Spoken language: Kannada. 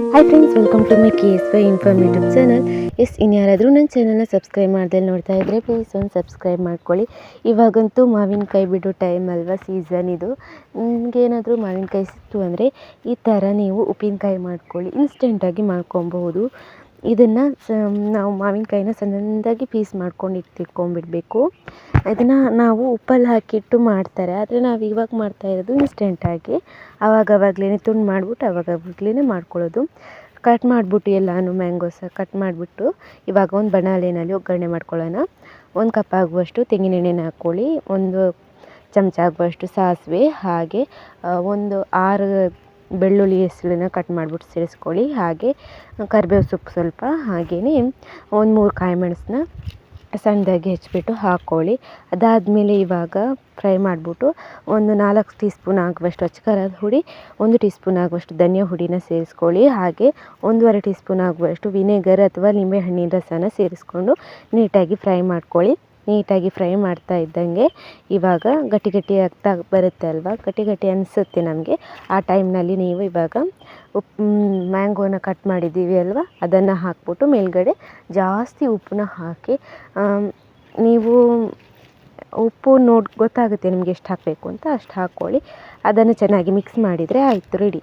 Hi friends welcome to my K S Y inform YouTube channel yes ಇನ್ಯಾರಾದರೂ ನನ್ನ ಚಾನಲ್ನ ಸಬ್ಸ್ಕ್ರೈಬ್ ಮಾಡ್ದಲ್ಲಿ ನೋಡ್ತಾ ಇದ್ದರೆ ಪ್ಲೀಸ್ ಒಂದು ಸಬ್ಸ್ಕ್ರೈಬ್ ಮಾಡ್ಕೊಳ್ಳಿ. ಇವಾಗಂತೂ ಮಾವಿನಕಾಯಿ ಬಿಡೋ ಟೈಮ್ ಅಲ್ವಾ ಸೀಸನ್ ಇದು. ನಿಮಗೇನಾದರೂ ಮಾವಿನಕಾಯಿ ಸಿಕ್ತು ಅಂದರೆ ಈ ಥರ ನೀವು ಉಪ್ಪಿನಕಾಯಿ ಮಾಡ್ಕೊಳ್ಳಿ ಇನ್ಸ್ಟೆಂಟಾಗಿ ಮಾಡ್ಕೊಬಹುದು. ಇದನ್ನು ಸ ನಾವು ಮಾವಿನಕಾಯಿನ ಸಣ್ಣದಾಗಿ ಪೀಸ್ ಮಾಡ್ಕೊಂಡು ಇಟ್ಟಿಟ್ಕೊಂಡ್ಬಿಡ್ಬೇಕು ಇದನ್ನು ನಾವು ಉಪ್ಪಲ್ಲಿ ಹಾಕಿಟ್ಟು ಮಾಡ್ತಾರೆ. ಆದರೆ ನಾವು ಇವಾಗ ಮಾಡ್ತಾ ಇರೋದು ಇನ್ಸ್ಟೆಂಟಾಗಿ ಆವಾಗವಾಗಲೇ ತುಂಡು ಮಾಡಿಬಿಟ್ಟು ಆವಾಗವಾಗಲೇ ಮಾಡ್ಕೊಳ್ಳೋದು. ಕಟ್ ಮಾಡಿಬಿಟ್ಟು ಎಲ್ಲನೂ ಮ್ಯಾಂಗೋಸ ಕಟ್ ಮಾಡಿಬಿಟ್ಟು ಇವಾಗ ಒಂದು ಬಾಣಲೆನಲ್ಲಿ ಒಗ್ಗರಣೆ ಮಾಡ್ಕೊಳ್ಳೋಣ. ಒಂದು ಕಪ್ ಆಗುವಷ್ಟು ತೆಂಗಿನೆಣ್ಣೆನ ಹಾಕ್ಕೊಳ್ಳಿ. ಒಂದು ಚಮಚ ಆಗುವಷ್ಟು ಸಾಸಿವೆ, ಹಾಗೆ ಒಂದು ಆರು ಬೆಳ್ಳುಳ್ಳಿ ಹೆಸರನ್ನ ಕಟ್ ಮಾಡಿಬಿಟ್ಟು ಸೇರಿಸ್ಕೊಳ್ಳಿ ಹಾಗೆ ಕರಿಬೇವು ಸೊಪ್ಪು ಸ್ವಲ್ಪ ಹಾಗೆಯೇ ಒಂದು ಮೂರು ಕಾಯಿ ಮೆಣಸನ್ನ ಸಣ್ಣದಾಗಿ ಹೆಚ್ಚಿಬಿಟ್ಟು ಹಾಕ್ಕೊಳ್ಳಿ ಅದಾದಮೇಲೆ ಇವಾಗ ಫ್ರೈ ಮಾಡಿಬಿಟ್ಟು ಒಂದು ನಾಲ್ಕು ಟೀ ಸ್ಪೂನ್ ಆಗುವಷ್ಟು ಅಚ್ಕಾರದ ಹುಡಿ, ಒಂದು ಟೀ ಸ್ಪೂನ್ ಆಗುವಷ್ಟು ಧನಿಯಾ ಹುಡಿನ ಸೇರಿಸ್ಕೊಳ್ಳಿ. ಹಾಗೆ ಒಂದೂವರೆ ಟೀ ಸ್ಪೂನ್ ಆಗುವಷ್ಟು ವಿನೆಗರ್ ಅಥವಾ ನಿಂಬೆಹಣ್ಣಿನ ರಸನ ಸೇರಿಸ್ಕೊಂಡು ನೀಟಾಗಿ ಫ್ರೈ ಮಾಡ್ಕೊಳ್ಳಿ. ನೀಟಾಗಿ ಫ್ರೈ ಮಾಡ್ತಾ ಇದ್ದಂಗೆ ಇವಾಗ ಗಟ್ಟಿ ಗಟ್ಟಿ ಆಗ್ತಾ ಬರುತ್ತೆ ಅಲ್ವಾ? ಗಟ್ಟಿ ಗಟ್ಟಿ ಅನಿಸುತ್ತೆ ನಮಗೆ. ಆ ಟೈಮ್ನಲ್ಲಿ ನೀವು ಇವಾಗ ಉಪ್ಪು ಮ್ಯಾಂಗೋನ ಕಟ್ ಮಾಡಿದ್ದೀವಿ ಅಲ್ವಾ? ಅದನ್ನು ಹಾಕ್ಬಿಟ್ಟು ಮೇಲ್ಗಡೆ ಜಾಸ್ತಿ ಉಪ್ಪನ್ನ ಹಾಕಿ ನೀವು ಉಪ್ಪು ನೋಡಿ, ಗೊತ್ತಾಗುತ್ತೆ ನಿಮಗೆ ಎಷ್ಟು ಹಾಕಬೇಕು ಅಂತ ಅಷ್ಟು ಹಾಕ್ಕೊಳ್ಳಿ ಅದನ್ನು ಚೆನ್ನಾಗಿ ಮಿಕ್ಸ್ ಮಾಡಿದರೆ ಆಯಿತು, ರೆಡಿ.